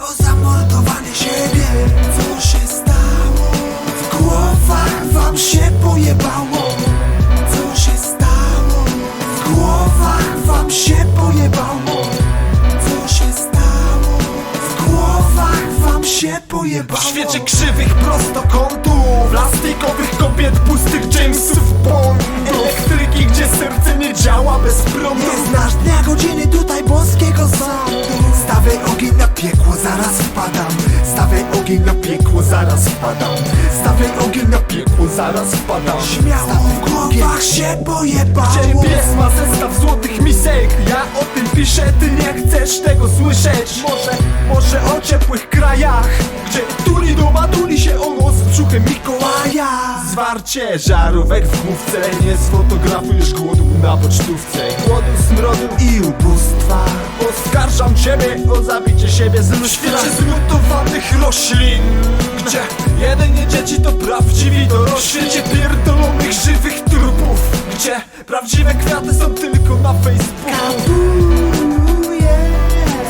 o zamordowanie siebie Co się stało? W głowach wam się pojebało Co się stało? W głowach wam się pojebało Co się stało? W głowach wam się pojebało W świecie krzywych prostokątów Plastikowych kobiet pustych Jamesów Bond Elektryki, gdzie serce nie działa bez prądu ogień na piekło, zaraz wpadam Stawiaj ogień na piekło, zaraz wpadam Śmiało w głowach się pojebało. Pies ma zestaw złotych misek? Ja o tym piszę, ty nie chcesz tego słyszeć. Może, może o ciepłych krajach Gdzie tuli doma, tuli się o nos z brzuchem Mikołaja. Zwarcie żarówek w główce Nie sfotografujesz głodu na pocztówce. Głodu, smrodu i ubóstwa Ciebie o zabicie siebie z świecie zlutowanych roślin Gdzie jedynie dzieci to prawdziwi dorośli. Świecie pierdolonych żywych trupów Gdzie prawdziwe kwiaty są tylko na Facebooku?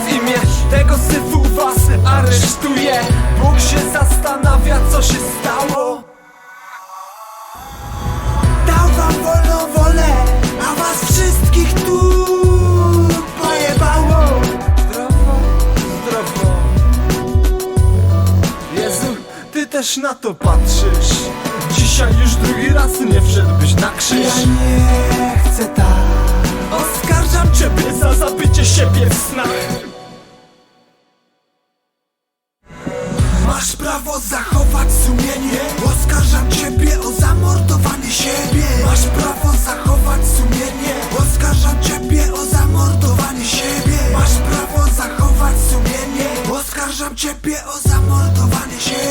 W imię tego syfu was aresztuje Bóg się zastanawia co się stało. Dał wam wolną wolę, a was wszystkich tu też na to patrzysz. Dzisiaj już drugi raz nie wszedłbyś na krzyż. Ja nie chcę tak. Oskarżam ciebie za zabicie siebie w snach. Masz prawo zachować sumienie. Oskarżam ciebie o zamordowanie siebie. Masz prawo zachować sumienie. Oskarżam ciebie o zamordowanie siebie. Masz prawo zachować sumienie. Oskarżam ciebie o zamordowanie siebie.